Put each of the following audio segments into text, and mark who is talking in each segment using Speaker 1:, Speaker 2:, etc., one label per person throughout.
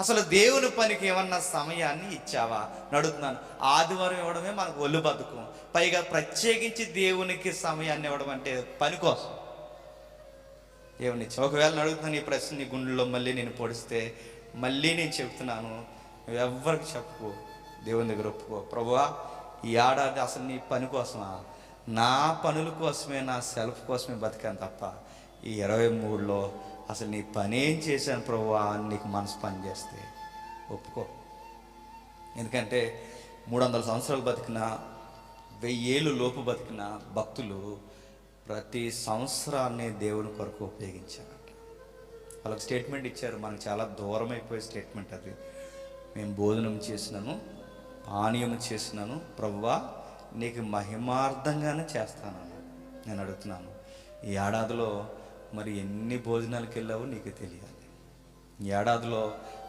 Speaker 1: అసలు దేవుని పనికి ఏమన్నా సమయాన్ని ఇచ్చావా? నడుతున్నాను ఆదివారం ఇవ్వడమే మనకు ఒళ్ళు బతుకు. పైగా ప్రత్యేకించి దేవునికి సమయాన్ని ఇవ్వడం అంటే పని కోసం. దేవుని ఒకవేళ నడుగుతున్నాను ఈ ప్రశ్న నీ గుండెల్లో మళ్ళీ నేను పొడిస్తే మళ్ళీ నేను చెప్తున్నాను ఎవరికి చెప్పుకో. దేవుని దగ్గర ఒప్పుకో. ప్రభువా ఈ ఏడాది అసలు నీ పని కోసమా? నా పనుల కోసమే నా సెల్ఫ్ కోసమే బతికాను తప్ప ఈ ఇరవై మూడులో అసలు నీ పనేం చేశాను ప్రభు? అని నీకు మనసు పని చేస్తే ఒప్పుకో. ఎందుకంటే మూడు వందల సంవత్సరాలు బతికిన వెయ్యేళ్ళు లోపు బతికిన భక్తులు ప్రతి సంవత్సరాన్ని దేవుని కొరకు ఉపయోగించారు. వాళ్ళకి స్టేట్మెంట్ ఇచ్చారు. మనకు చాలా దూరం అయిపోయే స్టేట్మెంట్ అది. మేము భోజనం చేసినాను పానీయం చేసినాను ప్రవ్వా నీకు మహిమార్థంగానే చేస్తానన్నాడు. నేను అడుగుతున్నాను ఈ ఏడాదిలో మరి ఎన్ని భోజనాలకు వెళ్ళావో నీకు తెలియాలి. ఈ ఏడాదిలో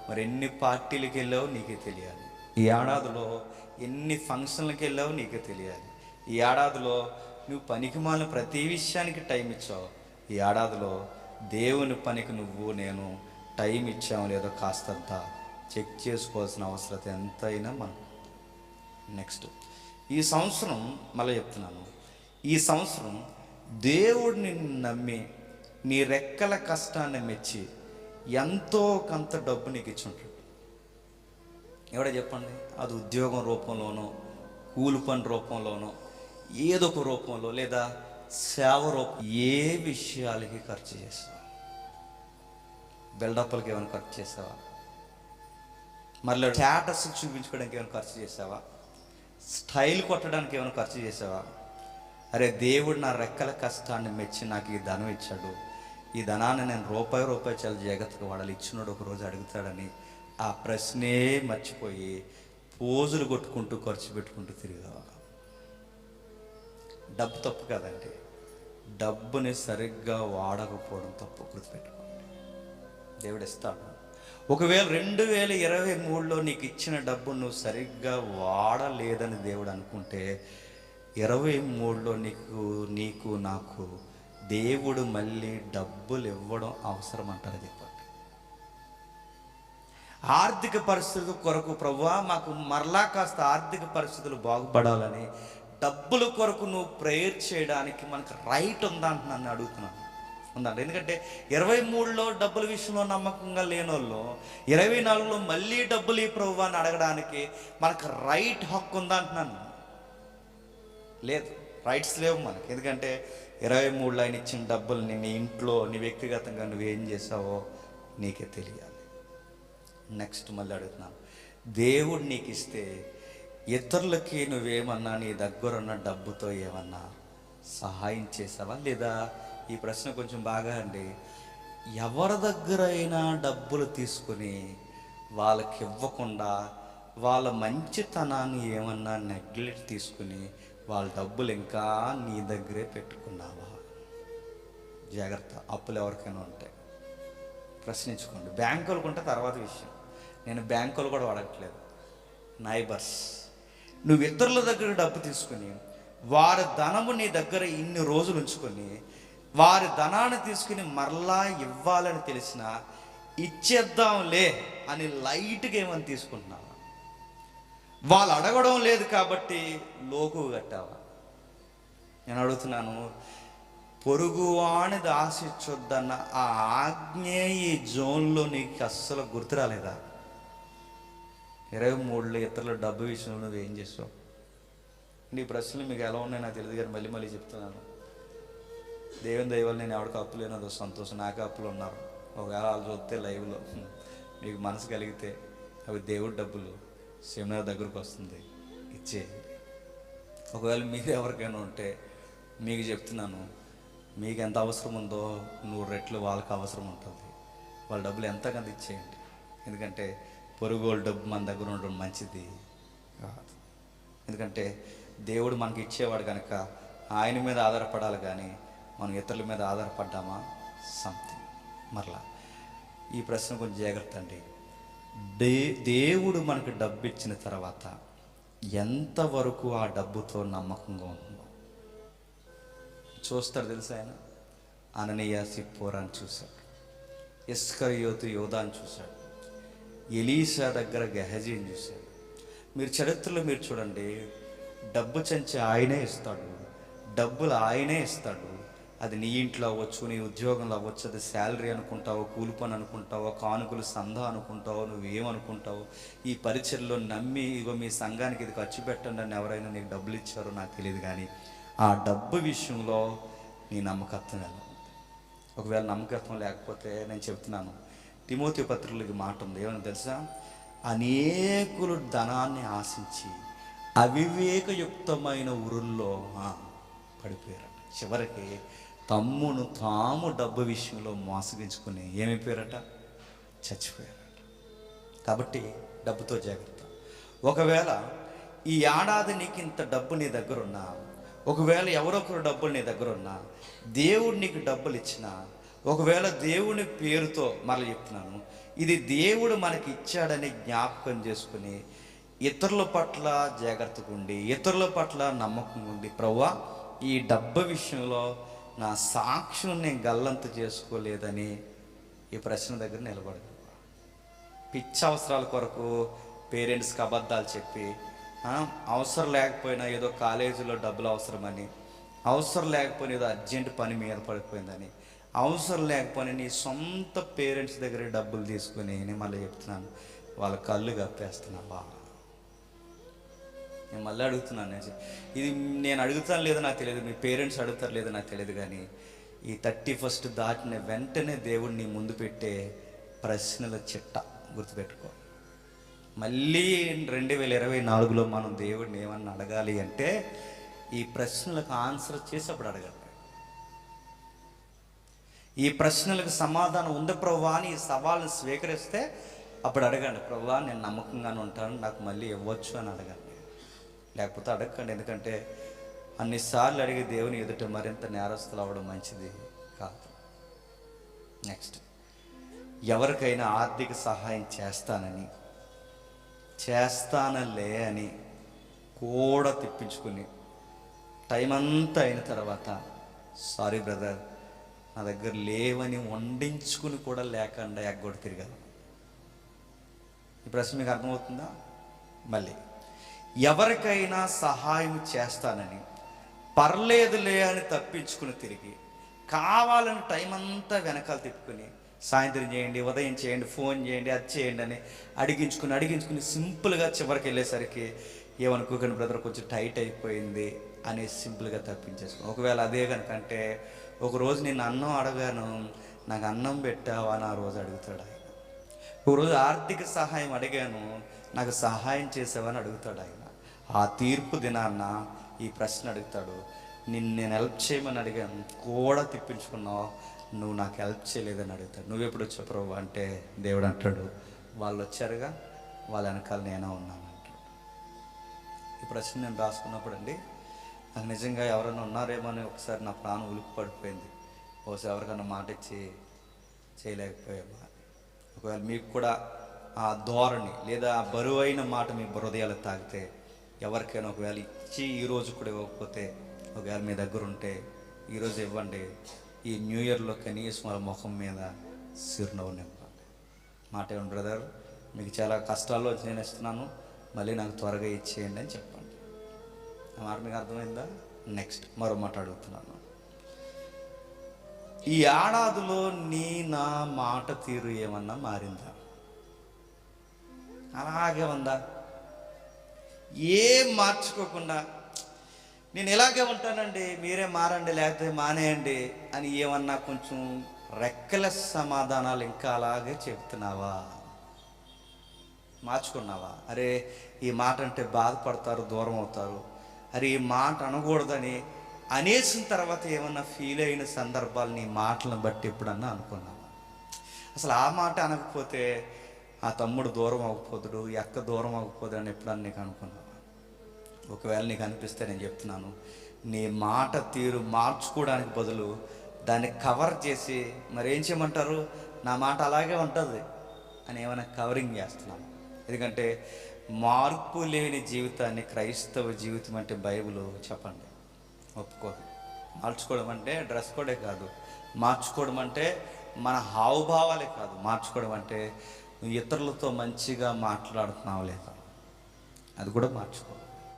Speaker 1: మరి ఎన్ని పార్టీలకు వెళ్ళావో నీకే తెలియాలి. ఈ ఏడాదిలో ఎన్ని ఫంక్షన్లకు వెళ్ళావో నీకు తెలియాలి. ఈ ఏడాదిలో నువ్వు పనికి మాలిన ప్రతి విషయానికి టైం ఇచ్చావు. ఈ ఏడాదిలో దేవుని పనికి నువ్వు నేను టైం ఇచ్చాము లేదో కాస్తంత చెక్ చేసుకోవాల్సిన అవసరం ఎంతైనా మనకు నెక్స్ట్ ఈ సంవత్సరం మళ్ళీ చెప్తున్నాను. ఈ సంవత్సరం దేవుడిని నమ్మి నీ రెక్కల కష్టాన్ని మెచ్చి ఎంతో కొంత డబ్బు నీకు ఇచ్చి ఉంటాడు ఎవడో చెప్పండి? అది ఉద్యోగం రూపంలోనో కూలి పని రూపంలోనో ఏదో ఒక రూపంలో లేదా సేవ రూపం ఏ విషయాలకి ఖర్చు చేస్తావు? బిల్డప్లకి ఏమైనా ఖర్చు చేసావా మళ్ళీ స్టేటస్ చూపించుకోవడానికి ఏమైనా ఖర్చు చేసావా స్టైల్ కొట్టడానికి ఏమైనా ఖర్చు చేసావా అరే దేవుడు నా రెక్కల కష్టాన్ని మెచ్చి నాకు ఈ ధనం ఇచ్చాడు. ఈ ధనాన్ని నేను రూపాయి రూపాయి చాలా జాగ్రత్తగా వాడాలి. ఇచ్చినోడు ఒక రోజు అడుగుతాడని ఆ ప్రశ్నే మర్చిపోయి పోజులు కొట్టుకుంటూ ఖర్చు పెట్టుకుంటూ తిరిగావా డబ్బు తప్పు కదండి. డబ్బుని సరిగ్గా వాడకపోవడం తప్పు గుర్తుపెట్టుకోండి. దేవుడు ఇస్తాడు ఒకవేళ రెండు వేల ఇరవై మూడులో నీకు ఇచ్చిన డబ్బు నువ్వు సరిగ్గా వాడలేదని దేవుడు అనుకుంటే ఇరవై మూడులో నీకు నీకు నాకు దేవుడు మళ్ళీ డబ్బులు ఇవ్వడం అవసరం అంటారు చెప్పండి ఆర్థిక పరిస్థితుల కొరకు ప్రభువా మాకు మరలా కాస్త ఆర్థిక పరిస్థితులు బాగుపడాలని డబ్బుల కొరకు నువ్వు ప్రేయర్ చేయడానికి మనకు రైట్ ఉందా అని నన్ను అడుగుతున్నాను. ఉందంట ఎందుకంటే ఇరవై మూడులో డబ్బుల విషయంలో నమ్మకంగా లేనోళ్ళు ఇరవై నాలుగులో మళ్ళీ డబ్బులు ఈ ప్రభు అని అడగడానికి మనకు రైట్ హక్కు ఉందా అంటున్నాను లేదు. రైట్స్ లేవు మనకి. ఎందుకంటే ఇరవై మూడు ఆయన ఇచ్చిన డబ్బుల్ని నీ ఇంట్లో నీ వ్యక్తిగతంగా నువ్వేం చేసావో నీకే తెలియాలి. నెక్స్ట్ మళ్ళీ అడుగుతున్నాను. దేవుడు నీకు ఇస్తే ఇతరులకి నువ్వేమన్నా నీ దగ్గర ఉన్న డబ్బుతో ఏమన్నా సహాయం చేసావా? లేదా ఈ ప్రశ్న కొంచెం బాగా అండి. ఎవరి దగ్గర అయినా డబ్బులు తీసుకుని వాళ్ళకి ఇవ్వకుండా వాళ్ళ మంచితనాన్ని ఏమన్నా నెగ్లెక్ట్ తీసుకుని వాళ్ళ డబ్బులు ఇంకా నీ దగ్గరే పెట్టుకున్నావా? జాగ్రత్త అప్పులు ఎవరికైనా ఉంటాయి. ప్రశ్నించుకోండి. బ్యాంకులకు ఉంటే తర్వాత విషయం. నేను బ్యాంకులు కూడా వాడట్లేదు. నైబర్స్. నువ్వు ఇతరుల దగ్గర డబ్బు తీసుకుని వారి ధనము నీ దగ్గర ఇన్ని రోజులు ఉంచుకొని వారి ధనాన్ని తీసుకుని మరలా ఇవ్వాలని తెలిసిన ఇచ్చేద్దాంలే అని లైట్గా ఏమని తీసుకుంటున్నావు? వాళ్ళు అడగడం లేదు కాబట్టి లోకు కట్టావా? నేను అడుగుతున్నాను పొరుగువానిది ఆశించొద్దన్న ఆ ఆజ్ఞే ఈ జోన్లో నీకు అస్సలు గుర్తు రాలేదా? ఇరవై మూడులో ఇతరుల డబ్బు విషయంలో నువ్వు ఏం చేసావు? నీ ప్రశ్నలు మీకు ఎలా ఉన్నాయో నాకు తెలియదు కానీ మళ్ళీ మళ్ళీ చెప్తున్నాను. దేవుని దయవల్ల నేను ఎవరికి అప్పు లేనదో సంతోషం నాకే అప్పులు ఉన్నారు. ఒకవేళ వాళ్ళు చూస్తే లైవ్లో మీకు మనసు కలిగితే అవి దేవుడి డబ్బులు. సెమినార్ దగ్గరకు వస్తుంది. ఇచ్చేయండి ఒకవేళ మీరు ఎవరికైనా ఉంటే మీకు చెప్తున్నాను. మీకు ఎంత అవసరం ఉందో నూరు రెట్లు వాళ్ళకి అవసరం ఉంటుంది. వాళ్ళ డబ్బులు ఎంతకంత ఇచ్చేయండి. ఎందుకంటే పొరుగు వాళ్ళ డబ్బు మన దగ్గర ఉండడం మంచిది కాదు. ఎందుకంటే దేవుడు మనకి ఇచ్చేవాడు కనుక ఆయన మీద ఆధారపడాలి కానీ మనం ఇతరుల మీద ఆధారపడ్డామా? సంథింగ్ మరలా ఈ ప్రశ్న కొంచెం జాగ్రత్త అండి. దే దేవుడు మనకు డబ్బు ఇచ్చిన తర్వాత ఎంతవరకు ఆ డబ్బుతో నమ్మకంగా ఉందో చూస్తాడు తెలుసా ఆయన? అననీయ సిప్పోరాన్ని చూశాడు. ఇస్కరియోతు యోధాని చూశాడు. ఎలీసా దగ్గర గెహజీని చూశాడు. మీరు చరిత్రలో మీరు చూడండి డబ్బు చెంచి ఆయనే ఇస్తాడు డబ్బులు ఆయనే ఇస్తాడు అది నీ ఇంట్లో అవ్వచ్చు నీ ఉద్యోగంలో అవ్వచ్చు అది శాలరీ అనుకుంటావో కూలి పని అనుకుంటావో కానుకలు సందా అనుకుంటావో నువ్వేమనుకుంటావు ఈ పరిచయలో నమ్మి ఇగో మీ సంఘానికి ఇది ఖర్చు పెట్టండి అని ఎవరైనా నీకు డబ్బులు ఇచ్చారో నాకు తెలియదు కానీ ఆ డబ్బు విషయంలో నీ నమ్మకత్వం ఎలా ఉంది? ఒకవేళ నమ్మకత్వం లేకపోతే నేను చెప్తున్నాను. తిమోతి పత్రికలకి మాట ఉంది. ఏమని తెలుసా? అనేకులు ధనాన్ని ఆశించి అవివేకయుక్తమైన ఊరుల్లో పడిపోయారు చివరికి తమ్మును తాము డబ్బు విషయంలో మోసగించుకుని ఏమైపోయారట చచ్చిపోయారట. కాబట్టి డబ్బుతో జాగ్రత్త. ఒకవేళ ఈ ఏడాది నీకు ఇంత డబ్బు నీ దగ్గర ఉన్నా ఒకవేళ ఎవరొకరు డబ్బులు నీ దగ్గర ఉన్నా దేవుడు నీకు డబ్బులు ఇచ్చినా ఒకవేళ దేవుని పేరుతో మరల చెప్తున్నాను ఇది దేవుడు మనకి ఇచ్చాడని జ్ఞాపకం చేసుకుని ఇతరుల పట్ల జాగ్రత్తగా ఉండి ఇతరుల పట్ల నమ్మకం ఉండి ప్రవ్వా ఈ డబ్బు విషయంలో నా సాక్ష్యం నేను గల్లంత చేసుకోలేదని ఈ ప్రశ్న దగ్గర నిలబడదు. పిచ్చి అవసరాల కొరకు పేరెంట్స్కి అబద్ధాలు చెప్పి అవసరం లేకపోయినా ఏదో కాలేజీలో డబ్బులు అవసరమని అవసరం లేకపోయినా ఏదో అర్జెంట్ పని మీద పడిపోయిందని అవసరం లేకపోయినా నీ సొంత పేరెంట్స్ దగ్గర డబ్బులు తీసుకుని నేను మళ్ళీ చెప్తున్నాను వాళ్ళ కళ్ళు కప్పేస్తున్నావా నేను మళ్ళీ అడుగుతున్నాను ఇది నేను అడుగుతాను లేదో నాకు తెలియదు మీ పేరెంట్స్ అడుగుతారు లేదో నాకు తెలియదు కానీ ఈ థర్టీ ఫస్ట్ దాటిన వెంటనే దేవుణ్ణి ముందు పెట్టే ప్రశ్నల చిట్ట గుర్తుపెట్టుకో. మళ్ళీ రెండు వేల ఇరవై నాలుగులో మనం దేవుడిని ఏమన్నా అడగాలి అంటే ఈ ప్రశ్నలకు ఆన్సర్ చేసి అప్పుడు అడగాలి. ఈ ప్రశ్నలకు సమాధానం ఉంది ప్రభా అని ఈ సవాల్ని స్వీకరిస్తే అప్పుడు అడగండి ప్రభా నేను నమ్మకంగానే ఉంటాను నాకు మళ్ళీ ఇవ్వచ్చు అని అడగండి లేకపోతే అడగండి ఎందుకంటే అన్నిసార్లు అడిగి దేవుని ఎదుట మరింత నేరస్తులు అవ్వడం మంచిది కాదు. నెక్స్ట్ ఎవరికైనా ఆర్థిక సహాయం చేస్తానని చేస్తానలే అని కూడా తిప్పించుకుని టైం అంతా అయిన తర్వాత సారీ బ్రదర్ నా దగ్గర లేవని వండించుకుని కూడా లేకుండా ఎగ్గొడు తిరగాను. ఈ ప్రశ్న మీకు అర్థమవుతుందా? మళ్ళీ. ఎవరికైనా సహాయం చేస్తానని పర్లేదులే అని తప్పించుకుని తిరిగి కావాలని టైం అంతా వెనకాల తిప్పుకుని సాయంత్రం చేయండి ఉదయం చేయండి ఫోన్ చేయండి అది చేయండి అని అడిగించుకుని అడిగించుకుని సింపుల్గా చివరికి వెళ్ళేసరికి ఏమనుకోకండి బ్రదర్ కొంచెం టైట్ అయిపోయింది అని సింపుల్గా తప్పించేసుకో ఒకవేళ అదే కనుకంటే ఒకరోజు నేను అన్నం అడగాను నాకు అన్నం పెట్టావా అని ఆ రోజు అడుగుతాడు ఆయన. ఒకరోజు ఆర్థిక సహాయం అడిగాను నాకు సహాయం చేసావని అడుగుతాడు ఆయన. ఆ తీర్పు దినాన్న ఈ ప్రశ్న అడుగుతాడు. నిన్ను నేను హెల్ప్ చేయమని అడిగాను. కూడా తిప్పించుకున్నావు? నువ్వు నాకు హెల్ప్ చేయలేదని అడుగుతాడు. నువ్వు ఎప్పుడు వచ్చావు ప్రభు? అంటే దేవుడు అంటాడు. వాళ్ళు వచ్చారుగా వాళ్ళ వెనకాల నేనే ఉన్నాను. అంటాడు ఈ ప్రశ్న నేను రాసుకున్నప్పుడు అండి నాకు నిజంగా ఎవరైనా ఉన్నారేమో అని ఒకసారి నా ప్రాణం ఉలికి పడిపోయింది. బహుశా ఎవరికైనా మాట ఇచ్చి చేయలేకపోయామా? ఒకవేళ మీకు కూడా ఆ ధోరణి లేదా ఆ బరువైన మాట మీ హృదయాలు తాగితే ఎవరికైనా ఒకవేళ ఇచ్చి ఈ రోజు కూడా ఇవ్వకపోతే ఒకవేళ మీ దగ్గర ఉంటే ఈరోజు ఇవ్వండి. ఈ న్యూ ఇయర్లో కనీసం వాళ్ళ ముఖం మీద చిరునవ్వు నింపండి. మాట ఏమి బ్రదర్? మీకు చాలా కష్టాల్లో నేను ఇస్తున్నాను. మళ్ళీ నాకు త్వరగా ఇచ్చేయండి అని చెప్పండి. ఆ మాట మీకు అర్థమైందా? నెక్స్ట్ మరో మాట అడుగుతున్నాను. ఈ ఏడాదిలో నీ నా మాట తీరు ఏమన్నా మారిందా? అలాగే ఉందా? ఏం మార్చుకోకుండా నేను ఇలాగే ఉంటానండి? మీరే మారండి లేకపోతే మానేయండి అని ఏమన్నా కొంచెం రెక్కలెస్ సమాధానాలు ఇంకా అలాగే చెప్తున్నావా మార్చుకున్నావా? అరే ఈ మాట అంటే బాధపడతారు దూరం అవుతారు. అరే ఈ మాట అనకూడదని అనేసిన తర్వాత ఏమన్నా ఫీల్ అయిన సందర్భాలు నీ మాటలను బట్టి ఎప్పుడన్నా అనుకున్నావా? అసలు ఆ మాట అనకపోతే ఆ తమ్ముడు దూరం అవ్వకపోదుడు ఈ అక్క దూరం అవ్వకపోదు అని ఎప్పుడన్నా నీకు అనుకున్నావా? ఒకవేళ నీకు అనిపిస్తే నేను చెప్తున్నాను. నీ మాట తీరు మార్చుకోవడానికి బదులు దాన్ని కవర్ చేసి మరి ఏం చేయమంటారు? నా మాట అలాగే ఉంటుంది అని ఏమైనా కవరింగ్ చేస్తున్నాను ఎందుకంటే మార్పు లేని జీవితాన్ని క్రైస్తవ జీవితం అంటే బైబిల్ చెప్పండి. ఒప్పుకోదు. మార్చుకోవడం అంటే డ్రెస్ కోడే కాదు. మార్చుకోవడం అంటే మన హావభావాలే కాదు. మార్చుకోవడం అంటే నువ్వు ఇతరులతో మంచిగా మాట్లాడుతున్నావు లేదా? అది కూడా మార్చుకో.